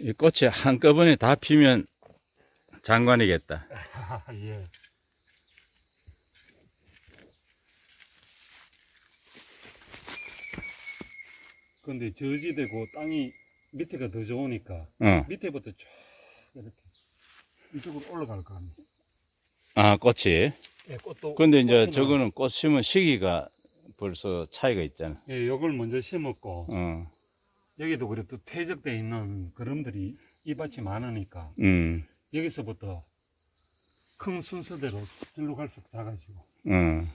이 꽃이 한꺼번에 다 피면 장관이겠다. 아, 예. 근데 저지되고 땅이 밑에가 더 좋으니까 어. 밑에부터 쭉 이렇게 이쪽으로 올라갈 거 아니에요. 아, 꽃이. 예, 꽃도. 근데 이제 꽃이나- 저거는 꽃 심은 시기가 벌써 차이가 있잖아. 예, 요걸 먼저 심었고 어. 여기도 그래도 퇴적돼 있는 그름들이 이밭이 많으니까 음. 여기서부터 큰 순서대로 길로 갈수록 작아지고. 어.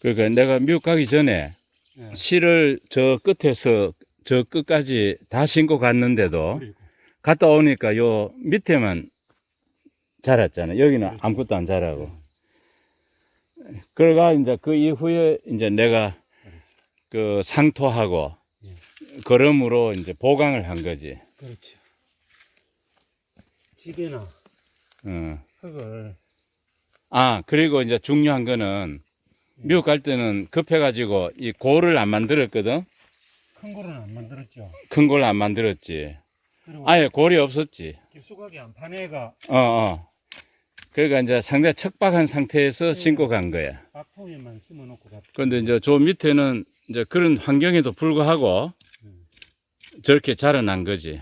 그러니까 내가 미국 가기 전에 예. 실을 저 끝에서 저 끝까지 다 신고 갔는데도 그리고 갔다 오니까 요 밑에만 자랐잖아. 여기는 그렇죠. 아무것도 안 자라고. 그러가 이제 그 이후에 이제 내가 그 상토하고 걸음으로 이제 보강을 한 거지. 그렇죠. 집에나 어. 흙을 아, 그리고 이제 중요한 거는 미국 갈 때는 급해가지고 이 골을 안 만들었거든? 큰 거는 안 만들었죠. 큰골안 만들었지. 그리고 아예 골이 없었지. 깊숙하게 안 파내가 어, 어. 그러니까 이제 상당히 척박한 상태에서 신고 간 거야. 박통에만 심어놓고 갔. 근데 이제 저 밑에는 이제 그런 환경에도 불구하고 저렇게 자라난 거지.